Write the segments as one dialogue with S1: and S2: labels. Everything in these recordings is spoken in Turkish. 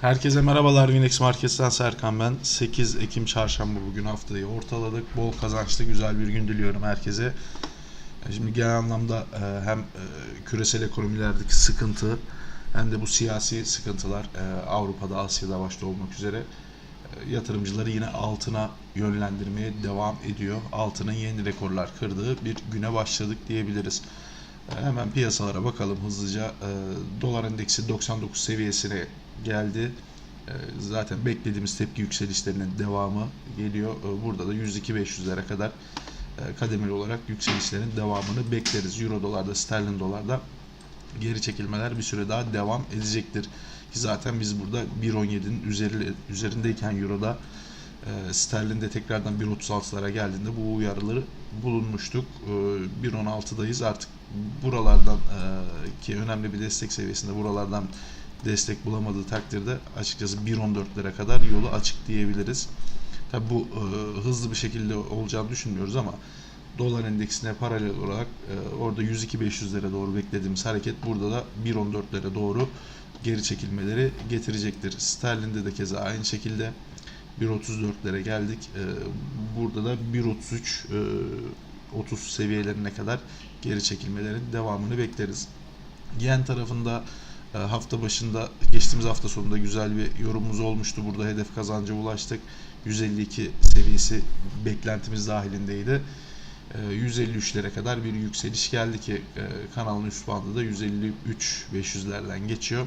S1: Herkese merhabalar Winex Market'ten Serkan ben. 8 Ekim çarşamba bugün haftayı ortaladık. Bol kazançlı güzel bir gün diliyorum herkese. E, Şimdi genel anlamda e, hem e, küresel ekonomilerdeki sıkıntı hem de bu siyasi sıkıntılar Avrupa'da, Asya'da başta olmak üzere yatırımcıları yine altına yönlendirmeye devam ediyor. Altının yeni rekorlar kırdığı bir güne başladık diyebiliriz. Hemen piyasalara bakalım hızlıca. Dolar endeksi 99 seviyesine geldi. E, Zaten beklediğimiz tepki yükselişlerinin devamı geliyor. E, Burada da 102-500'lere kadar e, kademeli olarak yükselişlerin devamını bekleriz. Euro dolarda, sterlin dolarda geri çekilmeler bir süre daha devam edecektir. Ki zaten biz burada 1.17'nin üzeri, üzerindeyken Euro'da e, sterlinde tekrardan 1.36'lara geldiğinde bu uyarıları bulunmuştuk. E, 1.16'dayız artık buralardan e, ki önemli bir destek seviyesinde buralardan destek bulamadığı takdirde açıkçası 1.14'lere kadar yolu açık diyebiliriz. Tabi bu e, hızlı bir şekilde olacağını düşünmüyoruz ama dolar endeksine paralel olarak e, orada 102-500'lere doğru beklediğimiz hareket burada da 1.14'lere doğru geri çekilmeleri getirecektir. Sterlinde de keza aynı şekilde 1.34'lere geldik. E, burada da 1.33 e, 30 seviyelerine kadar geri çekilmelerin devamını bekleriz. Yen tarafında hafta başında geçtiğimiz hafta sonunda güzel bir yorumumuz olmuştu. Burada hedef kazanca ulaştık. 152 seviyesi beklentimiz dahilindeydi. E, 153'lere kadar bir yükseliş geldi ki e, kanalın üst bandı da 153 500'lerden geçiyor.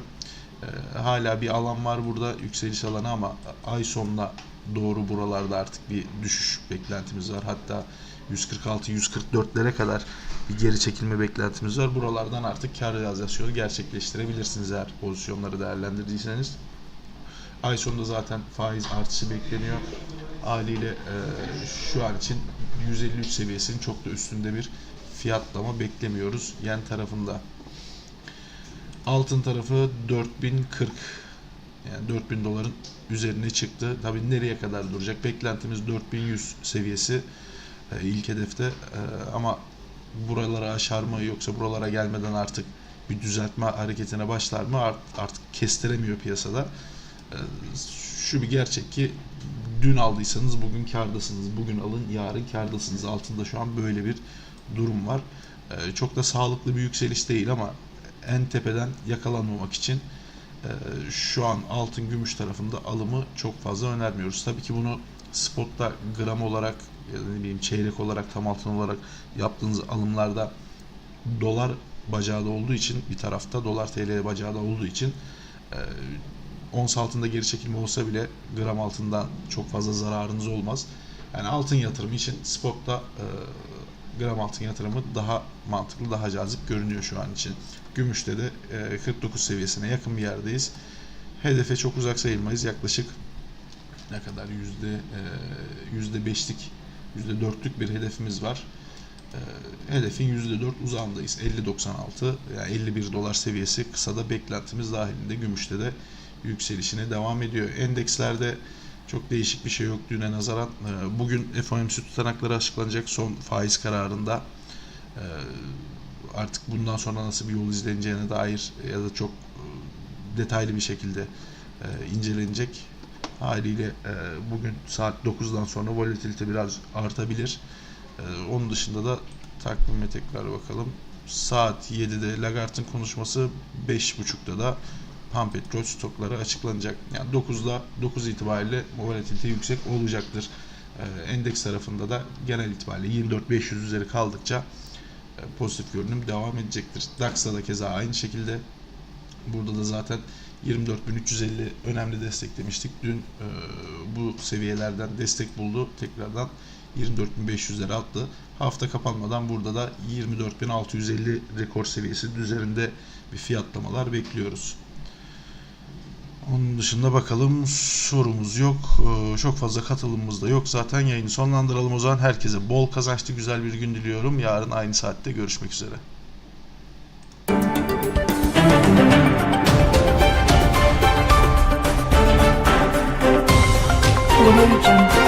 S1: E, Hala bir alan var burada yükseliş alanı ama ay sonuna doğru buralarda artık bir düşüş beklentimiz var. Hatta 146-144'lere kadar bir geri çekilme beklentimiz var. Buralardan artık kar realizasyonu gerçekleştirebilirsiniz eğer pozisyonları değerlendirdiyseniz. Ay sonunda zaten faiz artışı bekleniyor. Haliyle e, şu an için 153 seviyesinin çok da üstünde bir fiyatlama beklemiyoruz. Yen tarafında. Altın tarafı 4040 yani 4000 doların üzerine çıktı. Tabii nereye kadar duracak? Beklentimiz 4100 seviyesi e, ilk hedefte. E, ama buralara aşar mı yoksa buralara gelmeden artık bir düzeltme hareketine başlar mı Art- artık kestiremiyor piyasada. E, şu bir gerçek ki dün aldıysanız bugün kardasınız. Bugün alın yarın kardasınız. Altında şu an böyle bir durum var. Çok da sağlıklı bir yükseliş değil ama en tepeden yakalanmamak için şu an altın gümüş tarafında alımı çok fazla önermiyoruz. Tabii ki bunu spotta gram olarak ya da ne bileyim çeyrek olarak tam altın olarak yaptığınız alımlarda dolar bacağı da olduğu için bir tarafta dolar TL bacağı da olduğu için e, ons altında geri çekilme olsa bile gram altından çok fazla zararınız olmaz. Yani altın yatırımı için spotta e, gram altın yatırımı daha mantıklı, daha cazip görünüyor şu an için. Gümüşte de e, 49 seviyesine yakın bir yerdeyiz. Hedefe çok uzak sayılmayız. Yaklaşık ne kadar yüzde e, yüzde beşlik, yüzde dörtlük bir hedefimiz var. E, hedefin yüzde dört uzağındayız. 50.96 yani 51 dolar seviyesi kısada beklentimiz dahilinde. Gümüşte de yükselişine devam ediyor. Endekslerde çok değişik bir şey yok düne nazaran. E, Bugün FOMC tutanakları açıklanacak son faiz kararında. E, Artık bundan sonra nasıl bir yol izleneceğine dair ya da çok e, detaylı bir şekilde incelenecek. Haliyle bugün saat 9'dan sonra volatilite biraz artabilir. Onun dışında da takvime tekrar bakalım. Saat 7'de Lagarde'ın konuşması 5.30'da da ham petrol stokları açıklanacak. Yani 9'da 9 itibariyle volatilite yüksek olacaktır. E, Endeks tarafında da genel itibariyle 24.500 üzeri kaldıkça e, pozitif görünüm devam edecektir. DAX'da da keza aynı şekilde. Burada da zaten 24.350 önemli destek demiştik. Dün e, bu seviyelerden destek buldu. Tekrardan 24.500'lere attı. Hafta kapanmadan burada da 24.650 rekor seviyesi üzerinde bir fiyatlamalar bekliyoruz. Onun dışında bakalım sorumuz yok. Ee, Çok fazla katılımımız da yok. Zaten yayını sonlandıralım o zaman. Herkese bol kazançlı güzel bir gün diliyorum. Yarın aynı saatte görüşmek üzere.
S2: Audio Jungle.